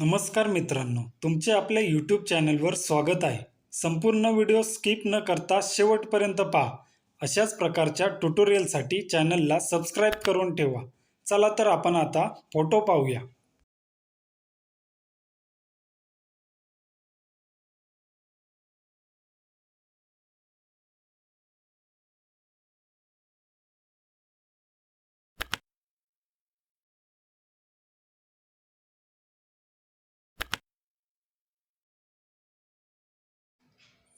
नमस्कार मित्रांनो तुमचे आपल्या यूट्यूब चॅनलवर स्वागत आहे. संपूर्ण व्हिडिओ स्किप न करता शेवटपर्यंत पहा. अशाच प्रकारच्या ट्युटोरियलसाठी चॅनलला सबस्क्राईब करून ठेवा. चला तर आपण आता फोटो पाहूया.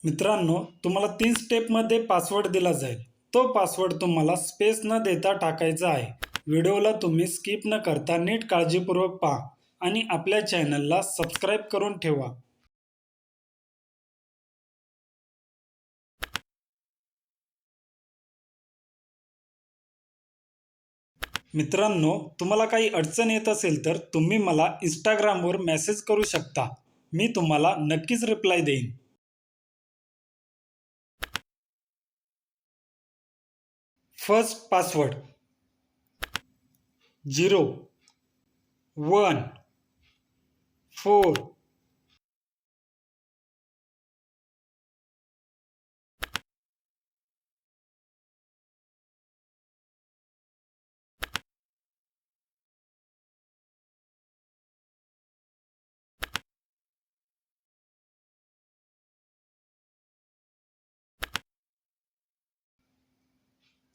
मित्रांनो तुम्हाला तीन स्टेपमध्ये पासवर्ड दिला जाईल. तो पासवर्ड तुम्हाला स्पेस न देता टाकायचा आहे. व्हिडिओला तुम्ही स्किप न करता नीट काळजीपूर्वक पहा आणि आपल्या चॅनलला सबस्क्राईब करून ठेवा. मित्रांनो तुम्हाला काही अडचण येत असेल तर तुम्ही मला इंस्टाग्रामवर मेसेज करू शकता. मी तुम्हाला नक्कीच रिप्लाय देईन. First password. 0 1 4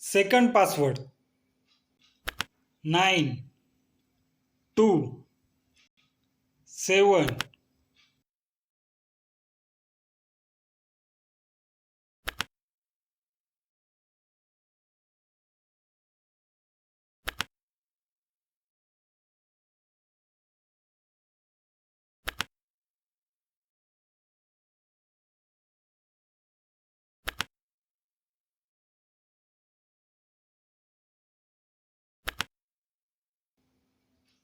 second password 9 2 7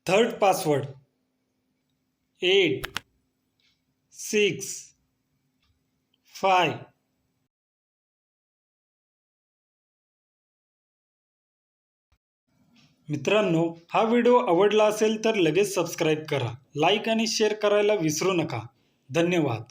third password. Eight six five. मित्रांनो हा व्हिडिओ आवडला असेल तर लगेच सबस्क्राईब करा. लाईक आणि शेअर करायला विसरू नका. धन्यवाद.